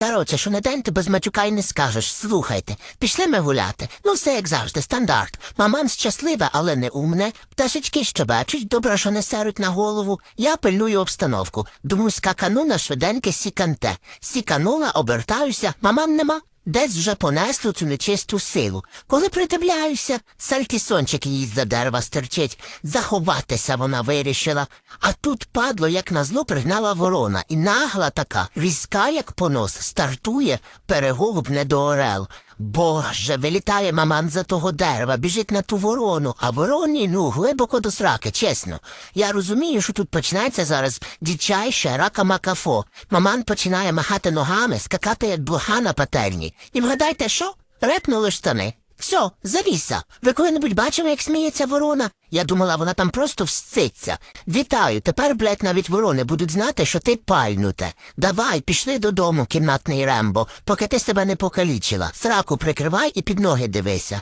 Короче, що на день ти без матюка й не скажеш. Слухайте, пішли ми гуляти. Ну, все як завжди, стандарт. Маман щаслива, але не умне. Пташечки щебечуть, добре, що не серуть на голову. Я пильную обстановку. Думаю, скакану на швиденьке сіканте. Сіканула, обертаюся, маман нема. Десь вже понесло цю нечисту силу. Коли придивляюся, сальтісончик її за дерева стерчить. Заховатися вона вирішила. А тут падло, як на зло, пригнала ворона. І нагла така, різка, як понос, стартує, переголуб не до орел. Боже, вилітає маман за того дерева, біжить на ту ворону, а вороні, ну, глибоко до сраки, чесно. Я розумію, що тут починається зараз дичайше рака макафо. Маман починає махати ногами, скакати як блоха на пательні. І вгадайте, що? Репнули штани. Все, завіса. Ви коли-небудь бачили, як сміється ворона? Я думала, вона там просто вститься. Вітаю, тепер, блядь, навіть ворони будуть знати, що ти пальнуте. Давай, пішли додому, кімнатний Рембо, поки ти себе не покалічила. Сраку прикривай і під ноги дивися.